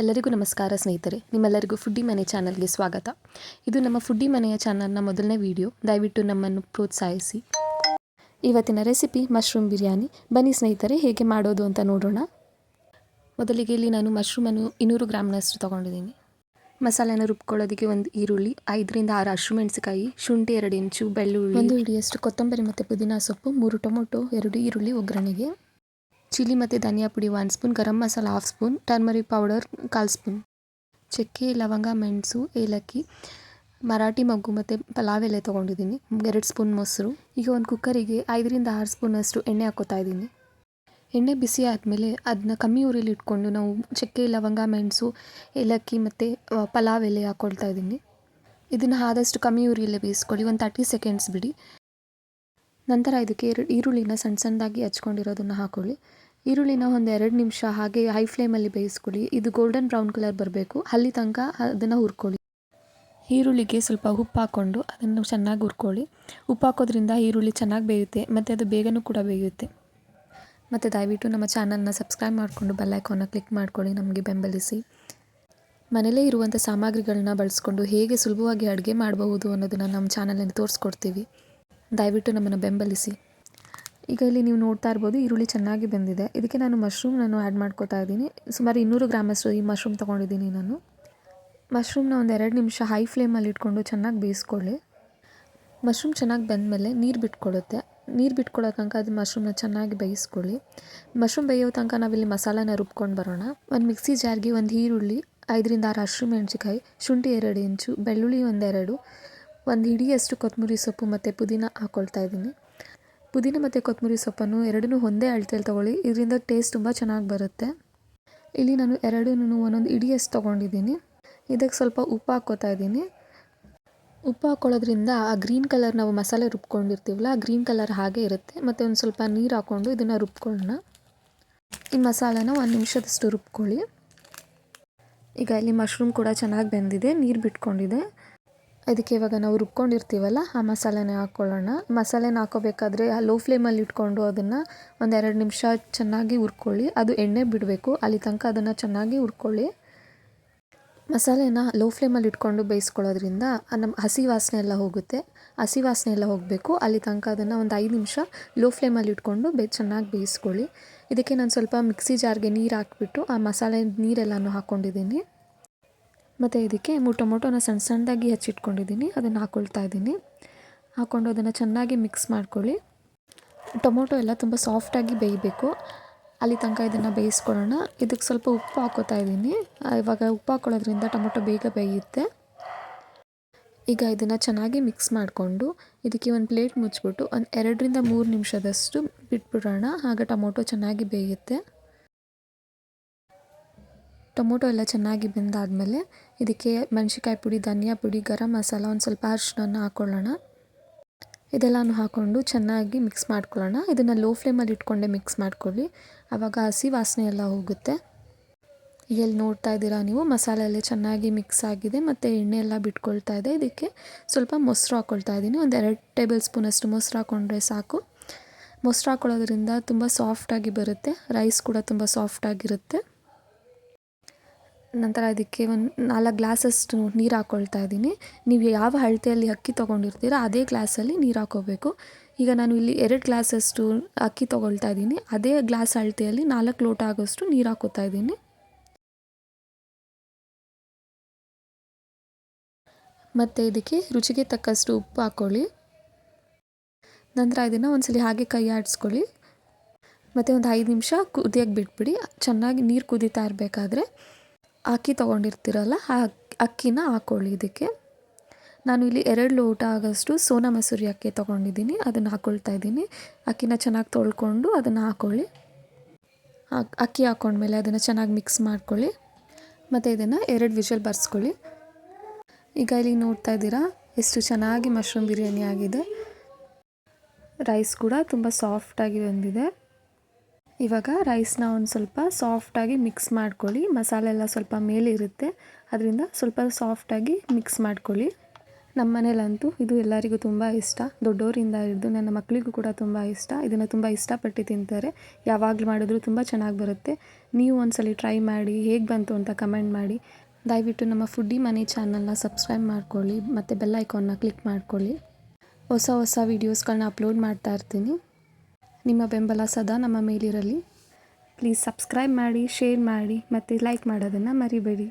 ಎಲ್ಲರಿಗೂ ನಮಸ್ಕಾರ ಸ್ನೇಹಿತರೆ, ನಿಮ್ಮೆಲ್ಲರಿಗೂ ಫುಡ್ಡಿ ಮನೆ ಚಾನಲ್ಗೆ ಸ್ವಾಗತ. ಇದು ನಮ್ಮ ಫುಡ್ಡಿ ಮನೆಯ ಚಾನಲ್ನ ಮೊದಲನೇ ವಿಡಿಯೋ ದಯವಿಟ್ಟು ನಮ್ಮನ್ನು ಪ್ರೋತ್ಸಾಹಿಸಿ. ಇವತ್ತಿನ ರೆಸಿಪಿ ಮಶ್ರೂಮ್ ಬಿರಿಯಾನಿ. ಬನ್ನಿ ಸ್ನೇಹಿತರೆ, ಹೇಗೆ ಮಾಡೋದು ಅಂತ ನೋಡೋಣ. ಮೊದಲಿಗೆ ಇಲ್ಲಿ ನಾನು ಮಶ್ರೂಮನ್ನು ಇನ್ನೂರು ಗ್ರಾಮ್ನಷ್ಟು ತೊಗೊಂಡಿದ್ದೀನಿ. ಮಸಾಲೆನ ರುಬ್ಕೊಳ್ಳೋದಕ್ಕೆ ಒಂದು ಈರುಳ್ಳಿ, ಐದರಿಂದ ಆರು ಹಸಿಮೆಣಸಿಕಾಯಿ ಶುಂಠಿ ಎರಡು ಇಂಚು, ಬೆಳ್ಳುಳ್ಳಿ ಒಂದು ಹಿಡಿಯಷ್ಟು ಕೊತ್ತಂಬರಿ ಮತ್ತು ಪುದೀನ ಸೊಪ್ಪು, ಮೂರು ಟೊಮೊಟೊ, ಎರಡು ಈರುಳ್ಳಿ ಒಗ್ಗರಣೆಗೆ. ಚಿಲ್ಲಿ ಮತ್ತು ಧನಿಯಾ ಪುಡಿ one spoon garam masala half spoon turmeric powder ಕಾಲು ಸ್ಪೂನ್ ಚಕ್ಕೆ, ಲವಂಗ, ಮೆಣಸು, ಏಲಕ್ಕಿ, ಮರಾಠಿ ಮಗ್ಗು ಮತ್ತು ಪಲಾವ್ ಎಲೆ ತೊಗೊಂಡಿದ್ದೀನಿ. ಎರಡು ಸ್ಪೂನ್ ಮೊಸರು. ಈಗ ಒಂದು ಕುಕ್ಕರಿಗೆ ಐದರಿಂದ ಆರು ಸ್ಪೂನಷ್ಟು ಎಣ್ಣೆ ಹಾಕೋತಾ ಇದ್ದೀನಿ. ಎಣ್ಣೆ ಬಿಸಿ ಆದಮೇಲೆ ಅದನ್ನ ಕಮ್ಮಿ ಉರಿಲಿ ಇಟ್ಕೊಂಡು ನಾವು ಚಕ್ಕೆ, ಲವಂಗ, ಮೆಣಸು, ಏಲಕ್ಕಿ ಮತ್ತು ಪಲಾವ್ ಎಲೆ ಹಾಕ್ಕೊಳ್ತಾ ಇದ್ದೀನಿ. ಇದನ್ನು ಆದಷ್ಟು ಕಮ್ಮಿ ಉರಿಯಲ್ಲೇ ಬೇಯಿಸ್ಕೊಳ್ಳಿ. ಒಂದು ತರ್ಟಿ ಸೆಕೆಂಡ್ಸ್ ಬಿಡಿ. ನಂತರ ಇದಕ್ಕೆ ಎರಡು ಈರುಳ್ಳಿನ ಸಣ್ಣ ಸಣ್ಣದಾಗಿ ಹಚ್ಕೊಂಡಿರೋದನ್ನು ಹಾಕೊಳ್ಳಿ. ಈರುಳ್ಳಿನ ಒಂದು ಎರಡು ನಿಮಿಷ ಹಾಗೆ ಹೈ ಫ್ಲೇಮಲ್ಲಿ ಬೇಯಿಸ್ಕೊಳ್ಳಿ. ಇದು ಗೋಲ್ಡನ್ ಬ್ರೌನ್ ಕಲರ್ ಬರಬೇಕು. ಅಲ್ಲಿ ತನಕ ಅದನ್ನು ಹುರ್ಕೊಳ್ಳಿ. ಈರುಳ್ಳಿಗೆ ಸ್ವಲ್ಪ ಉಪ್ಪು ಹಾಕ್ಕೊಂಡು ಅದನ್ನು ಚೆನ್ನಾಗಿ ಹುರ್ಕೊಳ್ಳಿ. ಉಪ್ಪು ಹಾಕೋದ್ರಿಂದ ಈರುಳ್ಳಿ ಚೆನ್ನಾಗಿ ಬೇಯುತ್ತೆ, ಮತ್ತು ಅದು ಬೇಗನೂ ಕೂಡ ಬೇಯುತ್ತೆ. ಮತ್ತು ದಯವಿಟ್ಟು ನಮ್ಮ ಚಾನಲ್ನ ಸಬ್ಸ್ಕ್ರೈಬ್ ಮಾಡಿಕೊಂಡು ಬೆಲ್ಲೈಕಾನ್ನ ಕ್ಲಿಕ್ ಮಾಡ್ಕೊಳ್ಳಿ, ನಮಗೆ ಬೆಂಬಲಿಸಿ. ಮನೇಲೇ ಇರುವಂಥ ಸಾಮಗ್ರಿಗಳನ್ನ ಬಳಸ್ಕೊಂಡು ಹೇಗೆ ಸುಲಭವಾಗಿ ಅಡುಗೆ ಮಾಡಬಹುದು ಅನ್ನೋದನ್ನು ನಮ್ಮ ಚಾನಲಲ್ಲಿ ತೋರಿಸ್ಕೊಡ್ತೀವಿ. ದಯವಿಟ್ಟು ನಮ್ಮನ್ನು ಬೆಂಬಲಿಸಿ. ಈಗ ಇಲ್ಲಿ ನೀವು ನೋಡ್ತಾ ಇರ್ಬೋದು, ಈರುಳ್ಳಿ ಚೆನ್ನಾಗಿ ಬೆಂದಿದೆ. ಇದಕ್ಕೆ ನಾನು ಮಶ್ರೂಮ್ ನಾನು ಆ್ಯಡ್ ಮಾಡ್ಕೋತಾ ಇದ್ದೀನಿ. ಸುಮಾರು ಇನ್ನೂರು ಗ್ರಾಮಷ್ಟು ಈ ಮಶ್ರೂಮ್ ತೊಗೊಂಡಿದ್ದೀನಿ ನಾನು. ಮಶ್ರೂಮ್ನ ಒಂದು ಎರಡು ನಿಮಿಷ ಹೈ ಫ್ಲೇಮಲ್ಲಿ ಇಟ್ಕೊಂಡು ಚೆನ್ನಾಗಿ ಬೇಯಿಸ್ಕೊಳ್ಳಿ. ಮಶ್ರೂಮ್ ಚೆನ್ನಾಗಿ ಬೆಂದಮೇಲೆ ನೀರು ಬಿಟ್ಕೊಳ್ಳುತ್ತೆ ನೀರು ಬಿಟ್ಕೊಳ್ಳೋ ತನಕ ಅದು ಮಶ್ರೂಮ್ನ ಚೆನ್ನಾಗಿ ಬೇಯಿಸ್ಕೊಳ್ಳಿ. ಮಶ್ರೂಮ್ ಬೇಯೋ ತನಕ ನಾವಿಲ್ಲಿ ಮಸಾಲಾನ ರುಬ್ಕೊಂಡು ಬರೋಣ. ಒಂದು ಮಿಕ್ಸಿ ಜಾರ್ಗೆ ಒಂದು ಈರುಳ್ಳಿ, ಐದರಿಂದ ಆರು ಹಸಿರು ಮೆಣಸಿಕಾಯಿ ಶುಂಠಿ ಎರಡು ಇಂಚು, ಬೆಳ್ಳುಳ್ಳಿ ಒಂದೆರಡು ಒಂದು ಹಿಡಿಯಷ್ಟು ಕೊತ್ತಂಬರಿ ಸೊಪ್ಪು ಮತ್ತು ಪುದೀನ ಹಾಕ್ಕೊಳ್ತಾ ಇದ್ದೀನಿ. ಪುದೀನ ಮತ್ತು ಕೊತ್ತಂಬರಿ ಸೊಪ್ಪನ್ನು ಎರಡನ್ನೂ ಒಂದೇ ಅಳತೆಯಲ್ಲಿ ತೊಗೊಳ್ಳಿ. ಇದರಿಂದ ಟೇಸ್ಟ್ ತುಂಬ ಚೆನ್ನಾಗಿ ಬರುತ್ತೆ. ಇಲ್ಲಿ ನಾನು ಎರಡೂ ಒಂದೊಂದು ಇಡಿಯಷ್ಟು ತೊಗೊಂಡಿದ್ದೀನಿ. ಇದಕ್ಕೆ ಸ್ವಲ್ಪ ಉಪ್ಪು ಹಾಕ್ಕೋತಾ ಇದ್ದೀನಿ. ಉಪ್ಪು ಹಾಕ್ಕೊಳ್ಳೋದ್ರಿಂದ ಆ ಗ್ರೀನ್ ಕಲರ್ ನಾವು ಮಸಾಲೆ ರುಬ್ಕೊಂಡಿರ್ತೀವಲ್ಲ, ಆ ಗ್ರೀನ್ ಕಲರ್ ಹಾಗೆ ಇರುತ್ತೆ. ಮತ್ತು ಒಂದು ಸ್ವಲ್ಪ ನೀರು ಹಾಕ್ಕೊಂಡು ಇದನ್ನು ರುಬ್ಕೊಳ್ಳೋಣ. ಈ ಮಸಾಲೆನ ಒಂದು ನಿಮಿಷದಷ್ಟು ರುಬ್ಕೊಳ್ಳಿ. ಈಗ ಇಲ್ಲಿ ಮಶ್ರೂಮ್ ಕೂಡ ಚೆನ್ನಾಗಿ ಬೆಂದಿದೆ, ನೀರು ಬಿಟ್ಕೊಂಡಿದೆ. ಅದಕ್ಕೆ ಇವಾಗ ನಾವು ರುಬ್ಕೊಂಡಿರ್ತೀವಲ್ಲ, ಆ ಮಸಾಲೆನ ಹಾಕ್ಕೊಳ್ಳೋಣ ಮಸಾಲೆನ ಹಾಕೋಬೇಕಾದ್ರೆ ಲೋ ಫ್ಲೇಮಲ್ಲಿ ಇಟ್ಕೊಂಡು ಅದನ್ನು ಒಂದೆರಡು ನಿಮಿಷ ಚೆನ್ನಾಗಿ ಹುರ್ಕೊಳ್ಳಿ. ಅದು ಎಣ್ಣೆ ಬಿಡಬೇಕು. ಅಲ್ಲಿ ತನಕ ಅದನ್ನು ಚೆನ್ನಾಗಿ ಹುರ್ಕೊಳ್ಳಿ. ಮಸಾಲೆನ ಲೋ ಫ್ಲೇಮಲ್ಲಿ ಇಟ್ಕೊಂಡು ಬೇಯಿಸ್ಕೊಳ್ಳೋದ್ರಿಂದ ನಮ್ಮ ಹಸಿ ವಾಸನೆ ಎಲ್ಲ ಹೋಗುತ್ತೆ. ಹಸಿ ವಾಸನೆ ಎಲ್ಲ ಹೋಗಬೇಕು. ಅಲ್ಲಿ ತನಕ ಅದನ್ನು ಒಂದು ಐದು ನಿಮಿಷ ಲೋ ಫ್ಲೇಮಲ್ಲಿ ಇಟ್ಕೊಂಡು ಬೇ, ಚೆನ್ನಾಗಿ ಬೇಯಿಸ್ಕೊಳ್ಳಿ. ಇದಕ್ಕೆ ನಾನು ಸ್ವಲ್ಪ ಮಿಕ್ಸಿ ಜಾರ್ಗೆ ನೀರು ಹಾಕ್ಬಿಟ್ಟು ಆ ಮಸಾಲೆ ನೀರೆಲ್ಲನೂ ಹಾಕ್ಕೊಂಡಿದ್ದೀನಿ ಮತ್ತು ಇದಕ್ಕೆ ಮೂರು ಟೊಮೊಟೊನ ಸಣ್ಣ ಸಣ್ಣದಾಗಿ ಹೆಚ್ಚಿಟ್ಕೊಂಡಿದ್ದೀನಿ, ಅದನ್ನು ಹಾಕ್ಕೊಳ್ತಾ ಇದ್ದೀನಿ. ಹಾಕ್ಕೊಂಡು ಅದನ್ನು ಚೆನ್ನಾಗಿ ಮಿಕ್ಸ್ ಮಾಡ್ಕೊಳ್ಳಿ. ಟೊಮೊಟೊ ಎಲ್ಲ ತುಂಬ ಸಾಫ್ಟಾಗಿ ಬೇಯಬೇಕು. ಅಲ್ಲಿ ತನಕ ಇದನ್ನು ಬೇಯಿಸ್ಕೊಳ್ಳೋಣ. ಇದಕ್ಕೆ ಸ್ವಲ್ಪ ಉಪ್ಪು ಹಾಕೋತಾ ಇದ್ದೀನಿ. ಇವಾಗ ಉಪ್ಪು ಹಾಕೊಳ್ಳೋದ್ರಿಂದ ಟೊಮೊಟೊ ಬೇಗ ಬೇಯುತ್ತೆ. ಈಗ ಇದನ್ನು ಚೆನ್ನಾಗಿ ಮಿಕ್ಸ್ ಮಾಡಿಕೊಂಡು ಇದಕ್ಕೆ ಒಂದು ಪ್ಲೇಟ್ ಮುಚ್ಚಿಬಿಟ್ಟು ಒಂದು ಎರಡರಿಂದ ಮೂರು ನಿಮಿಷದಷ್ಟು ಬಿಟ್ಬಿಡೋಣ. ಆಗ ಟೊಮೊಟೊ ಚೆನ್ನಾಗಿ ಬೇಯುತ್ತೆ. ಟೊಮೊಟೊ ಎಲ್ಲ ಚೆನ್ನಾಗಿ ಬೆಂದಾದಮೇಲೆ ಇದಕ್ಕೆ ಮೆಣಸಿಕಾಯಿ ಪುಡಿ, ಧನಿಯಾ ಪುಡಿ, ಗರಂ ಮಸಾಲ ಒಂದು ಸ್ವಲ್ಪ ಅರಿಶಿನ ಹಾಕ್ಕೊಳ್ಳೋಣ ಇದೆಲ್ಲನೂ ಹಾಕ್ಕೊಂಡು ಚೆನ್ನಾಗಿ ಮಿಕ್ಸ್ ಮಾಡ್ಕೊಳ್ಳೋಣ. ಇದನ್ನು ಲೋ ಫ್ಲೇಮಲ್ಲಿ ಇಟ್ಕೊಂಡೆ ಮಿಕ್ಸ್ ಮಾಡ್ಕೊಳ್ಳಿ. ಆವಾಗ ಹಸಿ ವಾಸನೆ ಎಲ್ಲ ಹೋಗುತ್ತೆ. ಎಲ್ಲಿ ನೋಡ್ತಾ ಇದ್ದೀರಾ ನೀವು, ಮಸಾಲೆ ಎಲ್ಲ ಚೆನ್ನಾಗಿ ಮಿಕ್ಸ್ ಆಗಿದೆ ಮತ್ತು ಎಣ್ಣೆ ಎಲ್ಲ ಬಿಟ್ಕೊಳ್ತಾ ಇದೆ. ಇದಕ್ಕೆ ಸ್ವಲ್ಪ ಮೊಸರು ಹಾಕ್ಕೊಳ್ತಾ ಇದ್ದೀನಿ. ಒಂದು ಎರಡು ಟೇಬಲ್ ಸ್ಪೂನಷ್ಟು ಮೊಸರು ಹಾಕ್ಕೊಂಡ್ರೆ ಸಾಕು. ಮೊಸರು ಹಾಕ್ಕೊಳ್ಳೋದ್ರಿಂದ ತುಂಬ ಸಾಫ್ಟಾಗಿ ಬರುತ್ತೆ. ರೈಸ್ ಕೂಡ ತುಂಬ ಸಾಫ್ಟಾಗಿರುತ್ತೆ ನಂತರ ಅದಕ್ಕೆ ಒಂದು ನಾಲ್ಕು ಗ್ಲಾಸಷ್ಟು ನೀರು ಹಾಕ್ಕೊಳ್ತಾ ಇದ್ದೀನಿ. ನೀವು ಯಾವ ಅಳತೆಯಲ್ಲಿ ಅಕ್ಕಿ ತೊಗೊಂಡಿರ್ತೀರ ಅದೇ ಗ್ಲಾಸಲ್ಲಿ ನೀರು ಹಾಕೋಬೇಕು. ಈಗ ನಾನು ಇಲ್ಲಿ ಎರಡು ಗ್ಲಾಸಷ್ಟು ಅಕ್ಕಿ ತೊಗೊಳ್ತಾ ಇದ್ದೀನಿ. ಅದೇ ಗ್ಲಾಸ್ ಅಳತೆಯಲ್ಲಿ ನಾಲ್ಕು ಲೋಟ ಆಗೋಷ್ಟು ನೀರು ಹಾಕೋತಾ ಇದ್ದೀನಿ. ಮತ್ತು ಇದಕ್ಕೆ ರುಚಿಗೆ ತಕ್ಕಷ್ಟು ಉಪ್ಪು ಹಾಕ್ಕೊಳ್ಳಿ ನಂತರ ಇದನ್ನು ಒಂದ್ಸಲಿ ಹಾಗೆ ಕೈ ಆಡಿಸ್ಕೊಳ್ಳಿ. ಮತ್ತು ಒಂದು ಐದು ನಿಮಿಷ ಕುದಿಯೋಕ್ಕೆ ಬಿಟ್ಬಿಡಿ. ಚೆನ್ನಾಗಿ ನೀರು ಕುದೀತಾ ಇರಬೇಕಾದ್ರೆ. ಅಕ್ಕಿ ತೊಗೊಂಡಿರ್ತೀರಲ್ಲ, ಆ ಅಕ್ಕಿನ ಹಾಕ್ಕೊಳ್ಳಿ ಇದಕ್ಕೆ. ನಾನು ಇಲ್ಲಿ ಎರಡು ಲೋಟ ಆಗೋಷ್ಟು ಸೋನಾ ಮಸೂರಿ ಅಕ್ಕಿ ತೊಗೊಂಡಿದ್ದೀನಿ, ಅದನ್ನು ಹಾಕ್ಕೊಳ್ತಾ ಇದ್ದೀನಿ. ಅಕ್ಕಿನ ಚೆನ್ನಾಗಿ ತೊಳ್ಕೊಂಡು ಅದನ್ನು ಹಾಕ್ಕೊಳ್ಳಿ ಅಕ್ಕಿ ಹಾಕ್ಕೊಂಡ್ಮೇಲೆ ಅದನ್ನು ಚೆನ್ನಾಗಿ ಮಿಕ್ಸ್ ಮಾಡ್ಕೊಳ್ಳಿ. ಮತ್ತು ಇದನ್ನು ಎರಡು ವಿಷಲ್ ಬರ್ಸ್ಕೊಳ್ಳಿ. ಈಗ ಇಲ್ಲಿ ನೋಡ್ತಾ ಇದ್ದೀರಾ, ಎಷ್ಟು ಚೆನ್ನಾಗಿ ಮಶ್ರೂಮ್ ಬಿರಿಯಾನಿ ಆಗಿದೆ. ರೈಸ್ ಕೂಡ ತುಂಬ ಸಾಫ್ಟಾಗಿ ಬಂದಿದೆ. ಇವಾಗ ರೈಸ್ನ ಒಂದು ಸ್ವಲ್ಪ ಸಾಫ್ಟಾಗಿ ಮಿಕ್ಸ್ ಮಾಡ್ಕೊಳ್ಳಿ. ಮಸಾಲೆ ಎಲ್ಲ ಸ್ವಲ್ಪ ಮೇಲಿರುತ್ತೆ. ಅದರಿಂದ ಸ್ವಲ್ಪ ಸಾಫ್ಟಾಗಿ ಮಿಕ್ಸ್ ಮಾಡ್ಕೊಳ್ಳಿ. ನಮ್ಮ ಮನೇಲಂತೂ ಇದು ಎಲ್ಲರಿಗೂ ತುಂಬ ಇಷ್ಟ. ದೊಡ್ಡವರಿಂದ ಹಿಡಿದು ನನ್ನ ಮಕ್ಕಳಿಗೂ ಕೂಡ ತುಂಬ ಇಷ್ಟ. ಇದನ್ನು ತುಂಬ ಇಷ್ಟಪಟ್ಟು ತಿಂತಾರೆ. ಯಾವಾಗಲೂ ಮಾಡಿದ್ರು ತುಂಬ ಚೆನ್ನಾಗಿ ಬರುತ್ತೆ. ನೀವು ಒಂದ್ಸಲಿ ಟ್ರೈ ಮಾಡಿ ಹೇಗೆ ಬಂತು ಅಂತ ಕಮೆಂಟ್ ಮಾಡಿ. ದಯವಿಟ್ಟು ನಮ್ಮ ಫುಡ್ಡಿ ಮನೆ ಚಾನಲ್ನ ಸಬ್ಸ್ಕ್ರೈಬ್ ಮಾಡ್ಕೊಳ್ಳಿ. ಮತ್ತು ಬೆಲ್ ಐಕಾನ್ನ ಕ್ಲಿಕ್ ಮಾಡ್ಕೊಳ್ಳಿ. ಹೊಸ ಹೊಸ ವೀಡಿಯೋಸ್ಗಳನ್ನ ಅಪ್ಲೋಡ್ ಮಾಡ್ತಾ ಇರ್ತೀನಿ. ನಿಮ್ಮ ಬೆಂಬಲ ಸದಾ ನಮ್ಮ ಮೇಲಿರಲಿ. ಪ್ಲೀಸ್ ಸಬ್ಸ್ಕ್ರೈಬ್ ಮಾಡಿ ಶೇರ್ ಮಾಡಿ ಮತ್ತು ಲೈಕ್ ಮಾಡೋದನ್ನು ಮರಿಬೇಡಿ.